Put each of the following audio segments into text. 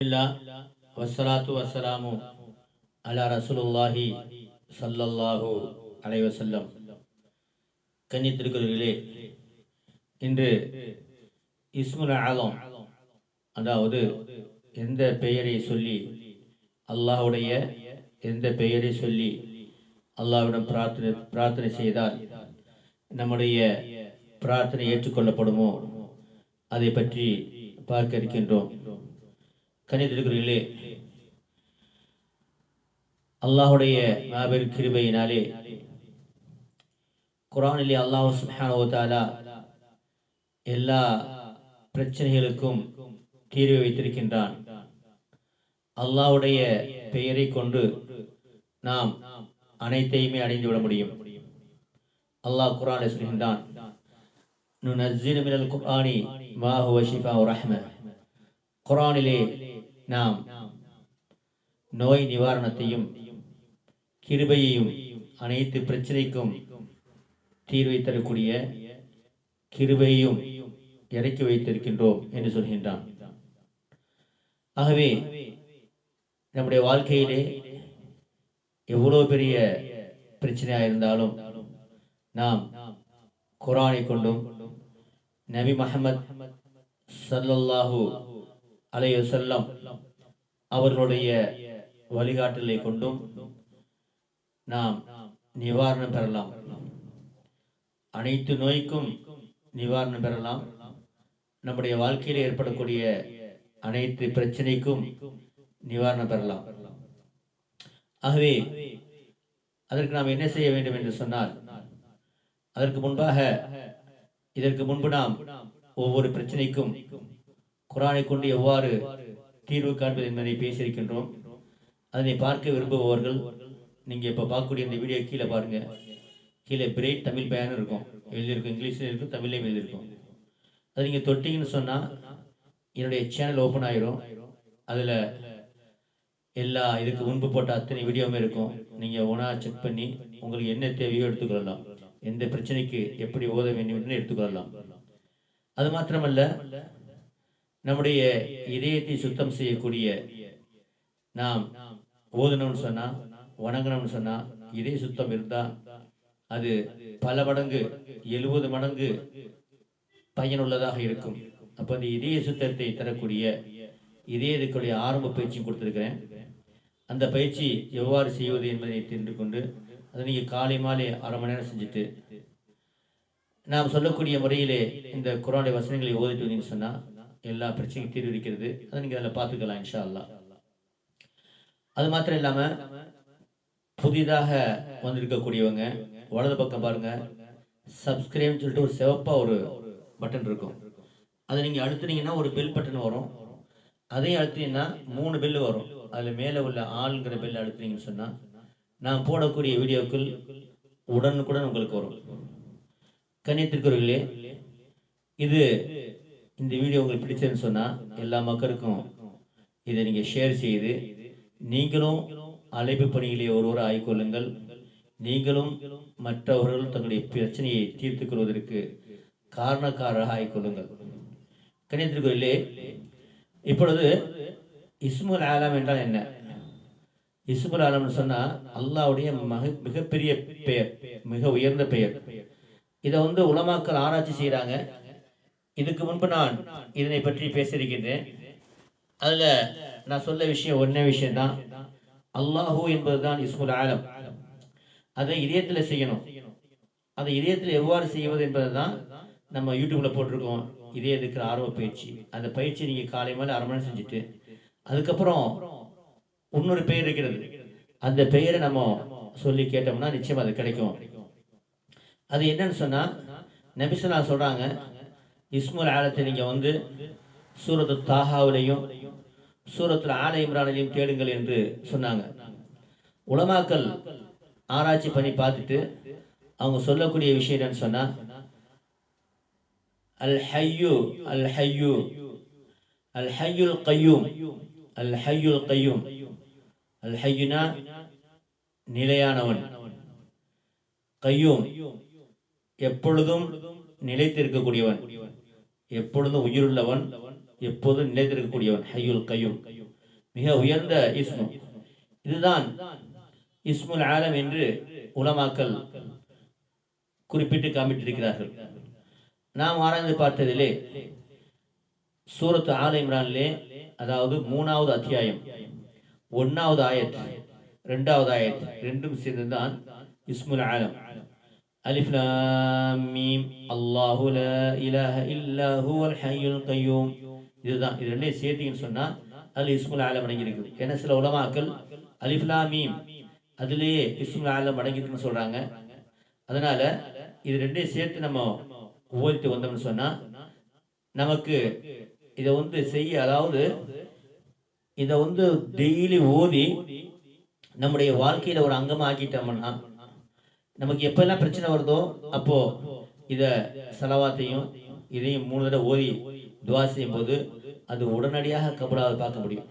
இல்லா வசலாமு அலா ரசூலுல்லாஹி சல்லல்லாஹு அலைவசல்லம் வஸல்லம் கன்னித்திருக்கிறவர்களே இன்று இஸ்முல் ஆலம் அதாவது எந்த பெயரை சொல்லி அல்லாஹுடைய எந்த பெயரை சொல்லி அல்லாஹ்விடம் பிரார்த்தனை பிரார்த்தனை செய்தால் நம்முடைய பிரார்த்தனை ஏற்றுக்கொள்ளப்படுமோ? அதை பற்றி பார்க்க இருக்கின்றோம். கணித்திருக்கிறீர்களே அல்லாஹுடைய மாபெரும் கிருபையினாலே குரானிலே அல்லாஹ் சுப்ஹானஹு எல்லா பிரச்சனைகளுக்கும் தீர்வு வைத்திருக்கின்றான். அல்லாஹுடைய பெயரை கொண்டு நாம் அனைத்தையுமே அடைந்து விட முடியும். அல்லாஹ் குரானில் சொல்கின்றான் குரானிலே நாம் நோய் நிவாரணத்தையும் கிருபையையும் அனைத்து பிரச்சனைக்கும் தீர்வை தரக்கூடிய கிருபையையும் இறக்கி வைத்திருக்கின்றோம் என்று சொல்கின்றான். ஆகவே நம்முடைய வாழ்க்கையிலே எவ்வளவு பெரிய பிரச்சனையாக இருந்தாலும் நாம் குரானை கொண்டும் நபி முஹம்மத் ஸல்லல்லாஹு அலையுசல்லம் செல்லம் அவர்களுடைய வழிகாட்டலை கொண்டும் நாம் நிவாரணம் பெறலாம். அனைத்து நோய்க்கும் நிவாரணம் பெறலாம். நம்முடைய வாழ்க்கையில் ஏற்படக்கூடிய அனைத்து பிரச்சனைக்கும் நிவாரணம் பெறலாம். ஆகவே அதற்கு நாம் என்ன செய்ய வேண்டும் என்று சொன்னால் அதற்கு முன்பாக இதற்கு முன்பு நாம் ஒவ்வொரு பிரச்சனைக்கும் குரானை கொண்டு எவ்வாறு தீர்வு காண்பது என்பதை பேசியிருக்கின்றோம். அதனை பார்க்க விரும்புபவர்கள் நீங்கள் இப்போ பார்க்கக்கூடிய இந்த வீடியோ கீழே பாருங்கள் கீழே பிரேட் தமிழ் பயனும் இருக்கும். எழுதியிருக்கும் இங்கிலீஷ்லையும் இருக்கும் தமிழ்லையும் எழுதியிருக்கும். அது நீங்கள் தொட்டிங்கன்னு சொன்னால் என்னுடைய சேனல் ஓப்பன் ஆயிரும். அதில் எல்லா இதுக்கு முன்பு போட்ட அத்தனை வீடியோவுமே இருக்கும். நீங்கள் ஒன்றா செக் பண்ணி உங்களுக்கு என்ன தேவையோ எடுத்துக்கொள்ளலாம் எந்த பிரச்சனைக்கு எப்படி ஓத வேண்டும் என்று எடுத்துக்கொள்ளலாம் அது மாத்திரமல்ல நம்முடைய இதயத்தை சுத்தம் செய்யக்கூடிய நாம் ஓதணும்னு சொன்னா வணங்கணும்னு சொன்னா இதய சுத்தம் இருந்தா அது பல மடங்கு எழுபது மடங்கு பயனுள்ளதாக இருக்கும். அப்ப அந்த இதய சுத்தத்தை தரக்கூடிய இதயத்துக்குடைய ஆரம்ப பயிற்சியும் கொடுத்துருக்கிறேன். அந்த பயிற்சி எவ்வாறு செய்வது என்பதை தெரிந்து கொண்டு அதை நீங்க காலை மாலை அரை மணி நேரம் செஞ்சுட்டு நாம் சொல்லக்கூடிய முறையிலே இந்த குரானுடைய வசனங்களை ஓதிட்டு வந்தீங்கன்னு சொன்னா எல்லா பிரச்சனையும் தீர்வு இருக்கிறது அதை நீங்க அதில் பார்த்துக்கலாம் இன்ஷா அல்லாஹ் அது மாத்திரம் இல்லாம புதிதாக வந்திருக்கக்கூடியவங்க வலது பக்கம் பாருங்க. சப்ஸ்கிரைப் சொல்லிட்டு ஒரு சிவப்பா ஒரு பட்டன் இருக்கும். அதை நீங்க அழுத்துனீங்கன்னா ஒரு பெல் பட்டன் வரும். அதையும் அழுத்தினீங்கன்னா மூணு பெல் வரும். அதுல மேல உள்ள ஆளுங்கிற பெல் அழுத்தினீங்கன்னு சொன்னா நான் போடக்கூடிய வீடியோக்கள் உடனுக்குடன் உங்களுக்கு வரும். கண்ணியத்திற்குரியர்களே இது இந்த வீடியோ உங்களுக்கு பிடிச்சதுன்னு சொன்னா எல்லா மக்களுக்கும் இதை நீங்க ஷேர் செய்து நீங்களும் அழைப்பு பணியிலே ஒருவர் ஆய்கொள்ளுங்கள். நீங்களும் மற்றவர்கள் தங்களுடைய பிரச்சனையை தீர்த்து கொள்வதற்கு காரணக்காரராக ஆய்கொள்ளுங்கள். கணியத்திற்குள்ளே இப்பொழுது இஸ்முல் ஆலம் என்றால் என்ன? இஸ்முல் ஆலம்னு சொன்னா அல்லாவுடைய மக மிகப்பெரிய பெயர் மிக உயர்ந்த பெயர். இதை வந்து உலமாக்கள் ஆராய்ச்சி செய்யறாங்க இதுக்கு முன்பு நான் இதனை பற்றி பேசியிருக்கின்றேன். அதுல நான் சொல்ல விஷயம் ஒன்றே விஷயம்தான். அல்லாஹூ என்பதுதான் இஸ்முல் ஆலம். அதை இதயத்துல செய்யணும். அதை இதயத்தில் எவ்வாறு செய்வது என்பதுதான் நம்ம யூடியூப்ல போட்டிருக்கோம். இதயத்துக்கு ஆர்வ பயிற்சி. அந்த பயிற்சி நீங்க காலை மேலே அரை மணி செஞ்சுட்டு அதுக்கப்புறம் இன்னொரு பெயர் இருக்கிறது. அந்த பெயரை நம்ம சொல்லி கேட்டோம்னா நிச்சயம் அது கிடைக்கும். அது என்னன்னு சொன்னா நபிசுல்லா சொல்றாங்க இஸ்முல் ஆலத்தை நீங்கள் வந்து சூரத்து தாஹாவிலையும் சூரத்தில் ஆல இம்ரானிலையும் தேடுங்கள் என்று சொன்னாங்க. உலமாக்கள் ஆராய்ச்சி பண்ணி பார்த்துட்டு அவங்க சொல்லக்கூடிய விஷயம் என்னன்னு சொன்னா அல் ஹையு அல் ஹையு அல் ஹையுல் கையூம் அல் ஹையுல் கையூம் அல் ஹையுனா நிலையானவன் கையூம் எப்பொழுதும் நிலைத்திருக்கக்கூடியவன். எப்பொழுதும் உயிருள்ளவன் எப்போதும் நிலைத்திருக்கக்கூடியவன். ஹையுல் கையும். மிக உயர்ந்த இஸ்மு. இதுதான் இஸ்முல் ஆலம் என்று உலமாக்கல் குறிப்பிட்டு காமிட்டிருக்கிறார்கள் நாம் ஆராய்ந்து பார்த்ததிலே சூரத்து ஆல இம்ரானிலே அதாவது மூணாவது அத்தியாயம் ஒன்னாவது ஆயத் ரெண்டாவது ஆயத் ரெண்டும் சேர்ந்துதான் இஸ்முல் ஆலம். ألف لام மீம். அல்லாஹு لا إله إلا هو الحي القيوم இதுதான். இது ரெண்டையும் சேர்த்தீங்கன்னு சொன்னா அது இஸ்முல் ஆலம் அடங்கியிருக்குது ஏன்னா சில உலமாக்கள்? அலிஃப்லா மீம். அதுலேயே இஸ்முல் ஆலம் அடங்கியிருக்குன்னு சொல்றாங்க. அதனால இது ரெண்டையும் சேர்த்து நம்ம ஓதிட்டு வந்தோம்னு சொன்னா நமக்கு இதை வந்து செய்ய அதாவது இதை வந்து டெய்லி ஓதி நம்முடைய வாழ்க்கையில ஒரு அங்கமாக ஆக்கிட்டோம்னா நமக்கு எப்பெல்லாம் பிரச்சனை வருதோ அப்போ இத செலவாத்தையும் இதையும் மூணு தடவை ஓதி துவா செய்யும் போது அது உடனடியாக கபலாவை பார்க்க முடியும்.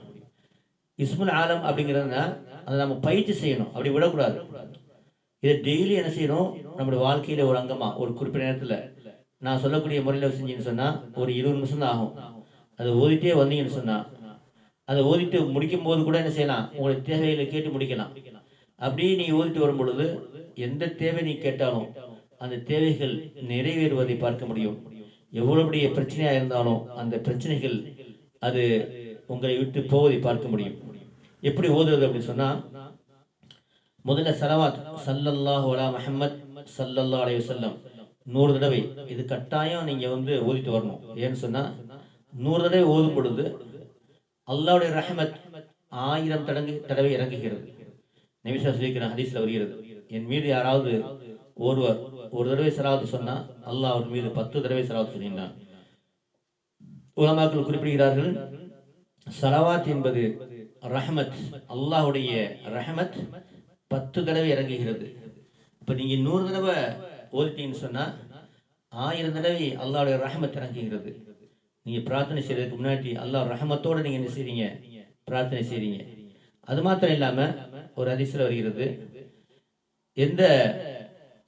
இஸ்முல் ஆலம் அப்படிங்கிறதுனா அதை நம்ம பயிற்சி செய்யணும். அப்படி விடக்கூடாது. இதை டெய்லி என்ன செய்யணும்? நம்முடைய வாழ்க்கையில ஒரு அங்கமா ஒரு குறிப்பிட்ட நேரத்துல. நான் சொல்லக்கூடிய முறையில் செஞ்சீங்கன்னு சொன்னா ஒரு இருபது நிமிஷம் தான் ஆகும். அதை ஓதிட்டே வந்தீங்கன்னு சொன்னா அதை ஓதிட்டு முடிக்கும் போது கூட என்ன செய்யலாம்? உங்களுடைய தேவைகளை கேட்டு முடிக்கலாம். அப்படியே நீ ஓதிட்டு வரும் பொழுது எந்த தேவை நீ கேட்டாலும் அந்த தேவைகள் நிறைவேறுவதை பார்க்க முடியும். எவ்வளவு பெரிய பிரச்சனையா இருந்தாலும் அந்த பிரச்சனைகள் அது உங்களை விட்டு போவதை பார்க்க முடியும். எப்படி ஓதுறது அப்படின்னு சொன்னா முதல்ல சலவாத் சல்லல்லாஹ் வலா மஹமத் சல்லல்லா அலைய செல்லம் நூறு தடவை. இது கட்டாயம் நீங்க வந்து ஓதிட்டு வரணும். ஏன்னு சொன்னா நூறு தடவை ஓதும் பொழுது அல்லாவுடைய ரஹமத் ஆயிரம் தடங்கு தடவை இறங்குகிறது. நபிசா சொல்லிக்கிற ஹதீஸ்ல வருகிறது. என் மீது யாராவது ஒருவர் ஒரு தடவை சலாவது சொன்னா அல்லாஹ் அவர் மீது பத்து தடவை சலாவது சொல்லினான் உலமாக்கள் குறிப்பிடுகிறார்கள் சலவாத் என்பது ரஹமத் அல்லாஹுடைய ரஹமத் பத்து தடவை இறங்குகிறது. இப்போ நீங்க நூறு தடவை ஓதிட்டீங்கன்னு சொன்னா ஆயிரம் தடவை அல்லாவுடைய ரஹமத் இறங்குகிறது. நீங்க பிரார்த்தனை செய்யறதுக்கு முன்னாடி அல்லாஹ் ரஹமத்தோட நீங்க என்ன செய்றீங்க? பிரார்த்தனை செய்றீங்க. அது மாத்திரம் இல்லாமல் ஒரு அதிசல வருகிறது. எந்த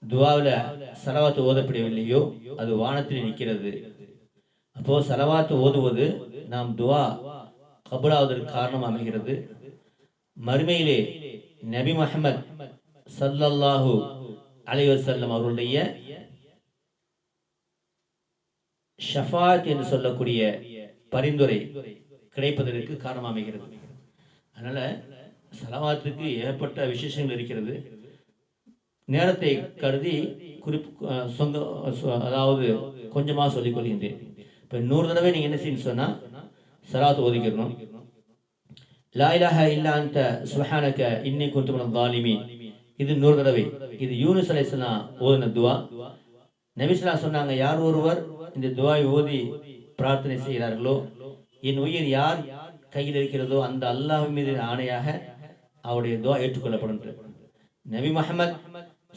துவாவில் சலவாத்து ஓதப்படவில்லையோ அது வானத்தில் நிற்கிறது. அப்போ சலவாத்து ஓதுவது நாம் துவா கபுலாவதற்கு காரணம் அமைகிறது. மறுமையிலே நபி முஹம்மத் சல்லல்லாஹு அலைவசல்லம் அவருடைய அவர்களுடைய ஷஃபாத் என்று சொல்லக்கூடிய பரிந்துரை கிடைப்பதற்கு காரணம் அமைகிறது. அதனால சலவாத்துக்கு ஏற்பட்ட விசேஷங்கள் இருக்கிறது. நேரத்தை கருதி குறிப்பு சொந்த அதாவது கொஞ்சமாக சொல்லிக் கொள்கின்றேன். இப்போ நூறு தடவை நீங்கள் என்ன செய்யணும் சொன்னால் சலாத்து ஒதுக்கிடணும். லா இலாஹ இல்லா அந்த சுஹானக இன்னி குந்து இது நூறு தடவை. இது யூனிஸ் அலைசனா ஓதின துவா. நபிஸ்லா சொன்னாங்க யார் ஒருவர் இந்த துவாய் ஓதி பிரார்த்தனை செய்கிறார்களோ என் உயிர் யார் கையில் இருக்கிறதோ அந்த அல்லாஹ் மீது ஆணையாக அவருடைய துவா ஏற்றுக்கொள்ளப்படும் நபி மஹமத்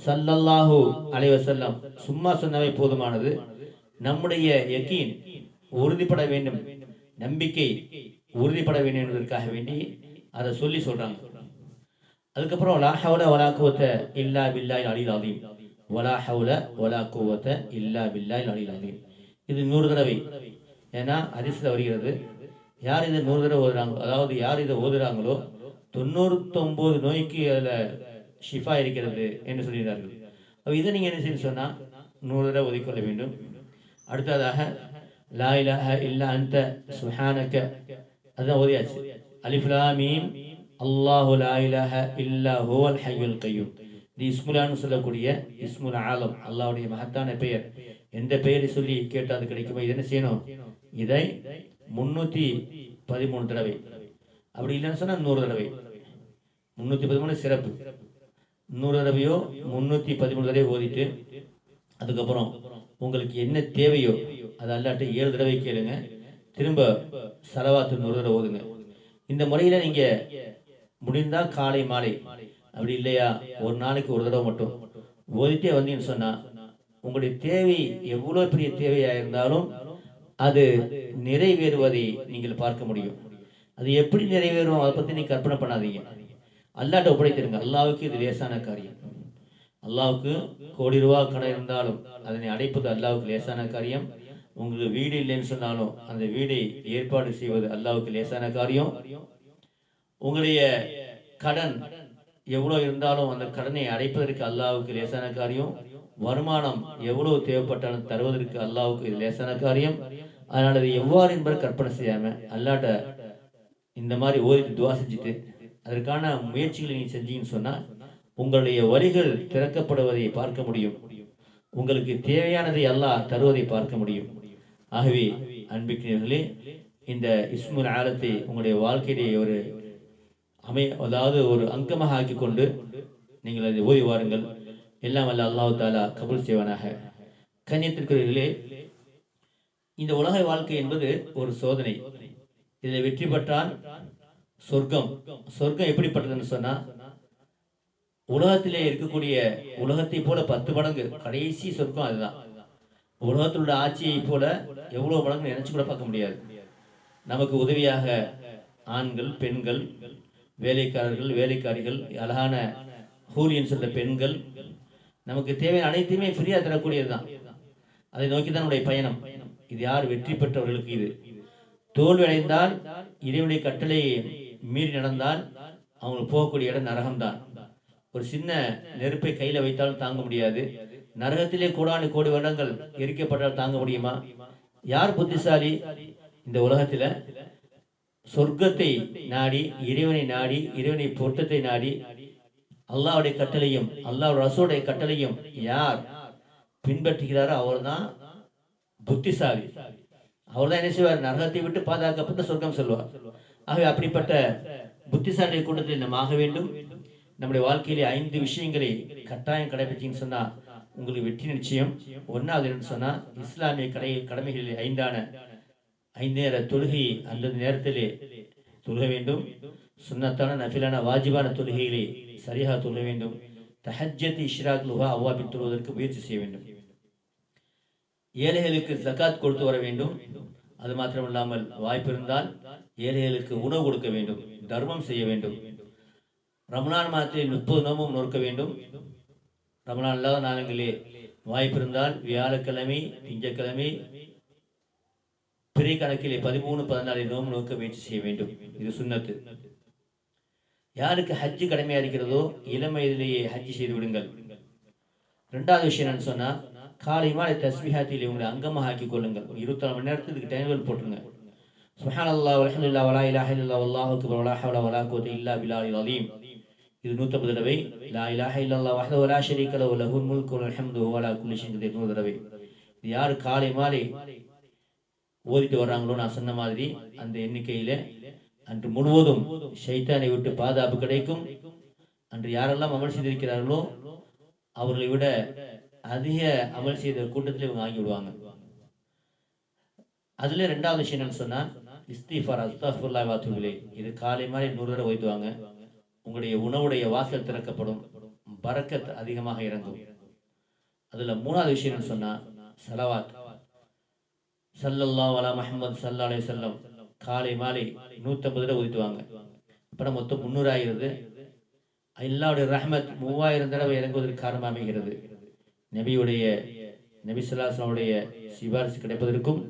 சல்லல்லாஹு அலைவசல்லாம் சும்மா சொன்னவை போதுமானது. நம்முடைய யகீன் உறுதிப்பட வேண்டும். நம்பிக்கை உறுதிப்பட வேண்டும் என்பதற்காக வேண்டி அதை சொல்லி சொல்றாங்க. அதுக்கப்புறம் லா ஹவுல வலா குவத்த இல்லா பில்லாஹில் அலில் அலீம். வலா ஹவுல வலா குவத்த இல்லா பில்லாஹில் அலில் அலீம். இது நூறு தடவை. ஏன்னா ஹதீஸ்ல வருகிறது. யார் இதை நூறு தடவை ஓதுறாங்களோ அதாவது யார் இதை ஓதுறாங்களோ தொண்ணூத்தொம்பது நோய்க்கு அதில் ஷிஃபா இருக்கிறது என்று சொல்கிறார்கள். அப்போ இதை நீங்கள் என்ன செய்யணும் சொன்னால் நூறு தடவை ஒதுக்கொள்ள வேண்டும். அடுத்ததாக லா இலாஹ இல்லா அந்த சுஹானக்க அதுதான் ஓதியாச்சு. அலிஃப் அல்லாஹு லா இலாஹ இல்லா ஹுவல் ஹையுல் கய்யூம் இது இஸ்முலான்னு சொல்லக்கூடிய இஸ்முல் ஆலம் அல்லாவுடைய மகத்தான பெயர். எந்த பெயரை சொல்லி கேட்டால் அது கிடைக்குமோ? இது என்ன செய்யணும்? இதை முன்னூற்றி பதிமூணு தடவை. அப்படி இல்லைன்னு சொன்னா நூறு தடவை. முன்னூத்தி பதிமூணு சிறப்பு. நூறு தடவையோ முன்னூத்தி பதிமூணு தடவை ஓதிட்டு அதுக்கப்புறம் உங்களுக்கு என்ன தேவையோ அது அல்லாட்டு ஏழு தடவை கேளுங்க. திரும்ப செலவாத்து நூறு தடவை ஓதுங்க. இந்த முறையில நீங்க முடிந்தா காலை மாலை. அப்படி இல்லையா? ஒரு நாளைக்கு ஒரு தடவை மட்டும். ஓதிட்டே வந்தீங்கன்னு சொன்னா உங்களுடைய தேவை எவ்வளவு பெரிய தேவையாக இருந்தாலும் அது நிறைவேறுவதை நீங்கள் பார்க்க முடியும். அது எப்படி நிறைவேறும்? அதை பற்றி நீ கற்பனை பண்ணாதீங்க. அல்லாட்ட ஒப்படைத்திருங்க. அல்லாவுக்கு இது லேசான காரியம். அல்லாவுக்கு கோடி ரூபா கடன் இருந்தாலும் அதனை அடைப்பது அல்லாவுக்கு லேசான காரியம். உங்களுக்கு வீடு இல்லைன்னு சொன்னாலும் அந்த வீடை ஏற்பாடு செய்வது அல்லாவுக்கு லேசான காரியம். உங்களுடைய கடன் எவ்வளோ இருந்தாலும் அந்த கடனை அடைப்பதற்கு அல்லாவுக்கு லேசான காரியம். வருமானம் எவ்வளவு தேவைப்பட்டாலும் தருவதற்கு அல்லாவுக்கு இது லேசான காரியம். அதனால் அது எவ்வாறு என்பதை கற்பனை செய்யாமல் அல்லாட்ட இந்த மாதிரி ஓதிட்டு துவா செஞ்சுட்டு அதற்கான முயற்சிகளை நீ செஞ்சீங்கன்னு சொன்னா உங்களுடைய வரிகள் திறக்கப்படுவதை பார்க்க முடியும். உங்களுக்கு தேவையானதை அல்லாஹ் தருவதை பார்க்க முடியும். ஆகவே அன்பிக்கிறீர்களே இந்த இஸ்முல் ஆலத்தை உங்களுடைய வாழ்க்கையிலே ஒரு அமை அதாவது ஒரு அங்கமாக ஆக்கி கொண்டு நீங்கள் அதை ஓதி வாருங்கள். எல்லாம் வல்ல அல்லாஹ் தாலா கபுல் செய்வானாக. கண்ணியத்திற்குரியவர்களே இந்த உலக வாழ்க்கை என்பது ஒரு சோதனை. இதில் வெற்றி பெற்றால் சொர்க்கம். சொர்க்கம் எப்படிப்பட்டதுன்னு சொன்னா உலகத்திலே இருக்கக்கூடிய உலகத்தை போல பத்து மடங்கு கடைசி சொர்க்கம் அதுதான். உலகத்திலுள்ள ஆட்சியை போல எவ்வளவு மடங்கு நினைச்சு கூட பார்க்க முடியாது. நமக்கு உதவியாக ஆண்கள் பெண்கள் வேலைக்காரர்கள் வேலைக்காரிகள் அழகான ஹூலியன் சொல்ற பெண்கள் நமக்கு தேவையான அனைத்தையுமே ஃப்ரீயா தரக்கூடியதுதான். அதை நோக்கி தான் நம்முடைய பயணம். இது யார் வெற்றி பெற்றவர்களுக்கு இது? தோல்வியடைந்தால் இறைவனுடைய கட்டளையை மீறி நடந்தால் அவங்களுக்கு போகக்கூடிய இடம் நரகம்தான். ஒரு சின்ன நெருப்பை கையில வைத்தாலும் தாங்க முடியாது. நரகத்திலே கோடானு கோடி வருடங்கள் எரிக்கப்பட்டால் தாங்க முடியுமா? யார் புத்திசாலி இந்த உலகத்துல? சொர்க்கத்தை நாடி இறைவனை நாடி இறைவனை பொருத்தத்தை நாடி அல்லாவுடைய கட்டளையும் அல்லாஹ் ரசோடைய கட்டளையும் யார் பின்பற்றுகிறாரோ அவர்தான் புத்திசாலி. அவர்தான் என்ன செய்வார்? நரகத்தை விட்டு பாதுகாக்கப்பட்ட சொர்க்கம் சொல்லுவார் ஆகவே அப்படிப்பட்ட புத்திசாலி கூட்டத்தில் நம்ம ஆக வேண்டும். நம்முடைய வாழ்க்கையிலே ஐந்து விஷயங்களை கட்டாயம் கடைபிடிச்சின்னு சொன்னா உங்களுக்கு வெற்றி நிச்சயம். ஒன்றாவது என்னன்னு சொன்னா இஸ்லாமிய கடை கடமைகளில் ஐந்தான ஐந்து நேர தொழுகை அந்த நேரத்திலே தொழுக வேண்டும். சுன்னத்தான நஃபிலான வாஜிபான தொழுகையிலே சரியாக தொழுக வேண்டும். தஹஜத் இஷ்ராக் லுஹா அவ்வாபின் தொழுவதற்கு முயற்சி செய்ய வேண்டும். ஏழைகளுக்கு ஜக்காத் கொடுத்து வர வேண்டும். அது மாத்திரமில்லாமல் வாய்ப்பு இருந்தால் ஏழைகளுக்கு உணவு கொடுக்க வேண்டும். தர்மம் செய்ய வேண்டும். ரமணான் மாதத்தில் முப்பது நோமும் நோக்க வேண்டும். ரமணான் இல்லாத நாளங்களே வாய்ப்பு இருந்தால் வியாழக்கிழமை திங்கக்கிழமை பிறை கணக்கிலே பதிமூணு பதினாலு நோம் நோக்க முயற்சி செய்ய வேண்டும். இது சுன்னத்து யாருக்கு ஹஜ்ஜு கடமையா இருக்கிறதோ இளம் வயதிலேயே ஹஜ்ஜு செய்து விடுங்கள். ரெண்டாவது விஷயம் என்னன்னு சொன்னா காலை மாலை தஸ்மிஹாத்தில் இவங்களை அங்கமாக ஆக்கி கொள்ளுங்கள் ஒரு இருபத்தி நாலு மணி நேரத்துக்கு டைம்கள் போட்டுருங்க. சுஹான் அல்லா அலமதுல்லா வலா இலா இல்லா அல்லாஹ் அக்பர் வலா ஹவ்ல வலா குவத்த இல்லா பிலா அலீம். இது நூற்றம்பது தடவை. லா இலாஹ இல்லா வஹத வலா ஷரீக்கல லஹு லஹுல் முல்கு வல் வலா குலிஷங்கிறது ஷைஇன் தடவை. இது யார் காலை மாலை ஓதிட்டு வர்றாங்களோ நான் சொன்ன மாதிரி அந்த எண்ணிக்கையில அன்று முழுவதும் ஷைத்தானை விட்டு பாதுகாப்பு கிடைக்கும். அன்று யாரெல்லாம் அமல் செய்திருக்கிறார்களோ அவர்களை விட அதிக அமல் செய்த கூட்டத்தில் இவங்க வாங்கி விடுவாங்க. அதுல ரெண்டாவது விஷயம் என்னன்னு சொன்னா இஸ்திஃபார் அஸ்தாஃபுல்லா வாத்துகளே இது காலை மாதிரி நூறு தடவை ஓய்த்துவாங்க உங்களுடைய உணவுடைய வாசல் திறக்கப்படும். பறக்கத் அதிகமாக இறங்கும். அதுல மூணாவது விஷயம் என்னன்னு சொன்னா சலவாத். சல்லல்லா வலா மஹமது சல்லா அலே செல்லம் காலை மாலை நூற்றம்பது தடவை ஒதுக்குவாங்க இப்போ மொத்தம் முந்நூறு ஆகிறது. அல்லாவுடைய ரஹமத் மூவாயிரம் தடவை இறங்குவதற்கு காரணம் அமைகிறது நபியுடைய நபிசுல்லாசனுடைய சிபாரிசு கிடைப்பதற்கும்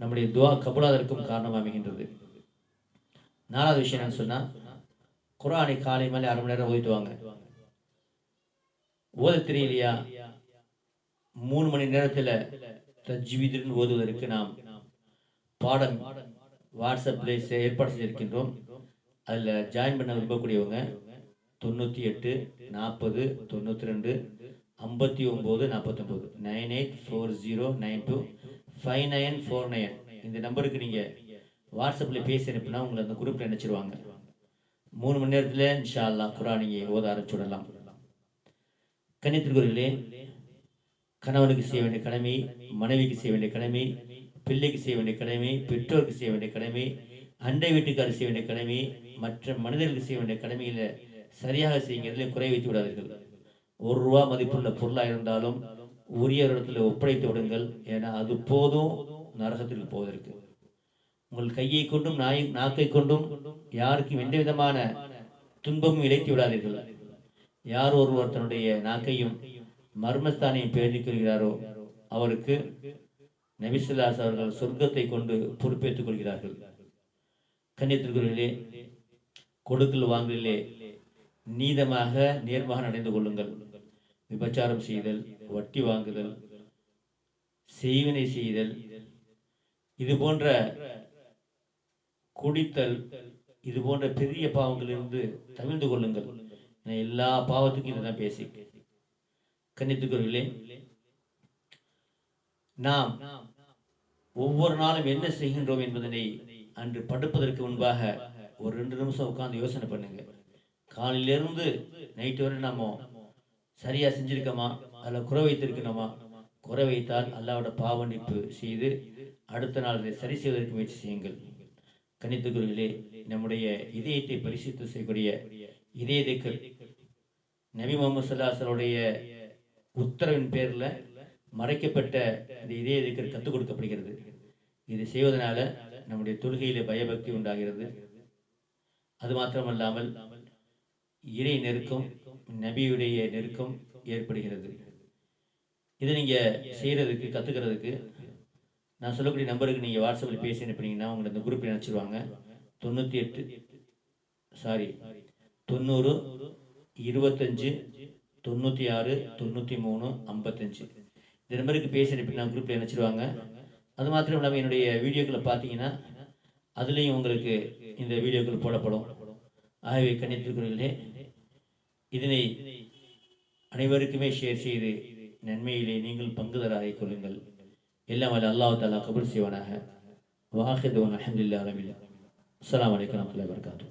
நம்முடைய துவா கபுலாதற்கும் காரணமாக அமைகின்றது. நாலாவது விஷயம் என்னன்னு சொன்னா குரானை காலை மேலே அரை மணி நேரம் ஓதிட்டுவாங்க ஓத தெரியலையா? மூணு மணி நேரத்துல தஜ்வீதுன்னு ஓதுவதற்கு நாம் பாடம் வாட்ஸ்அப்ல ஏற்பாடு செய்திருக்கின்றோம் அதுல ஜாயின் பண்ண விரும்பக்கூடியவங்க தொண்ணூத்தி எட்டு நாற்பது தொண்ணூத்தி ரெண்டு ஐம்பத்தி ஒம்பது நாற்பத்தொன்பது nine eight four zero nine two. Five nine four nine. இந்த நம்பருக்கு நீங்கள் வாட்ஸ்அப்பில் பேசி அனுப்பினா உங்களை அந்த குரூப்பில் நினைச்சிருவாங்க மூணு மணி நேரத்தில் இன்ஷா அல்லாஹ் குரா நீங்க ஓத ஆரம்பிச்சுடலாம் கன்னித்திற்குரியர்களே கணவனுக்கு செய்ய வேண்டிய கடமை மனைவிக்கு செய்ய வேண்டிய கடமை பிள்ளைக்கு செய்ய வேண்டிய கடமை பெற்றோருக்கு செய்ய வேண்டிய கடமை அண்டை வீட்டுக்காரர் செய்ய வேண்டிய கடமை மற்ற மனிதர்களுக்கு செய்ய வேண்டிய கடமையில் சரியாக செய்யுங்கிறதுல குறை வைத்து விடாதீர்கள். ஒரு ரூபா மதிப்புள்ள பொருளா இருந்தாலும் உரிய இடத்துல ஒப்படைத்து விடுங்கள். ஏன்னா அது போதும் நரகத்திற்கு போவதற்கு. உங்கள் கையை கொண்டும் நாய் நாக்கை கொண்டும் யாருக்கும் எந்த விதமான துன்பமும் இழைத்து விடாதீர்கள். யார் ஒருவர் தன்னுடைய நாக்கையும் மர்மஸ்தானையும் பேசிக் கொள்கிறாரோ அவருக்கு நபிசுல்லாஸ் அவர்கள் சொர்க்கத்தை கொண்டு பொறுப்பேற்றுக் கொள்கிறார்கள். கன்னியத்திற்குள்ளே கொடுக்கல் வாங்கலிலே நீதமாக நேர்மாக நடந்து கொள்ளுங்கள். விபச்சாரம் செய்தல் வட்டி வாங்குதல் செய்வினை செய்தல் இது போன்ற குடித்தல் இது போன்ற பெரிய பாவங்களிலிருந்து தவிழ்ந்து கொள்ளுங்கள். என எல்லா பாவத்துக்கும் இதுதான் பேசி கன்னித்துக்குறவிலே நாம் ஒவ்வொரு நாளும் என்ன செய்கின்றோம் என்பதனை அன்று படுப்பதற்கு முன்பாக ஒரு ரெண்டு நிமிஷம் உட்கார்ந்து யோசனை பண்ணுங்க. காலையிலிருந்து நைட்டு வரை நாம சரியா செஞ்சுருக்கோமா? அதில் குறை வைத்திருக்கணுமா? குறை வைத்தால் அல்லாவோட பாவனிப்பு செய்து அடுத்த நாள் அதை சரி செய்வதற்கு முயற்சி செய்யுங்கள். கணித்துக்குறிகளே நம்முடைய இதயத்தை பரிசுத்து செய்யக்கூடிய இதய திக்கர் நபி முகமது சல்லாசலுடைய உத்தரவின் பேர்ல மறைக்கப்பட்ட இந்த இதய திக்கர் கற்றுக் கொடுக்கப்படுகிறது. இது செய்வதனால நம்முடைய தொழுகையில பயபக்தி உண்டாகிறது. அது மாத்திரமல்லாமல் இறை நெருக்கம் நபியுடைய நெருக்கம் ஏற்படுகிறது. இதை நீங்க செய்யறதுக்கு கத்துக்கிறதுக்கு நான் சொல்லக்கூடிய நம்பருக்கு நீங்க வாட்ஸ்அப்பில் பேசி அனுப்பினீங்கன்னா உங்களை இந்த குரூப்பில் நினச்சிருவாங்க தொண்ணூற்றி எட்டு சாரி தொண்ணூறு இருபத்தஞ்சு தொண்ணூற்றி ஆறு தொண்ணூற்றி மூணு ஐம்பத்தஞ்சு. இந்த நம்பருக்கு பேசி அனுப்பினா குரூப்பில் நினச்சிருவாங்க அது மாத்திரம் இல்லாமல் என்னுடைய வீடியோக்களை பார்த்தீங்கன்னா அதுலேயும் உங்களுக்கு இந்த வீடியோக்கள் போடப்படும். ஆகவே கண்ணியத்திற்குரியர்களே இதனை அனைவருக்குமே ஷேர் செய்து நன்மையிலே நீங்கள் பங்குதராகிக் கொள்ளுங்கள். எல்லாம் வல்ல அல்லாஹ் தாலா கபுல் செய்வானாக. வாஹித் அஹமதுல்லா ரபில் அஸ்லாம் வலைக்கம் வரமத்துல வரகாத்தூ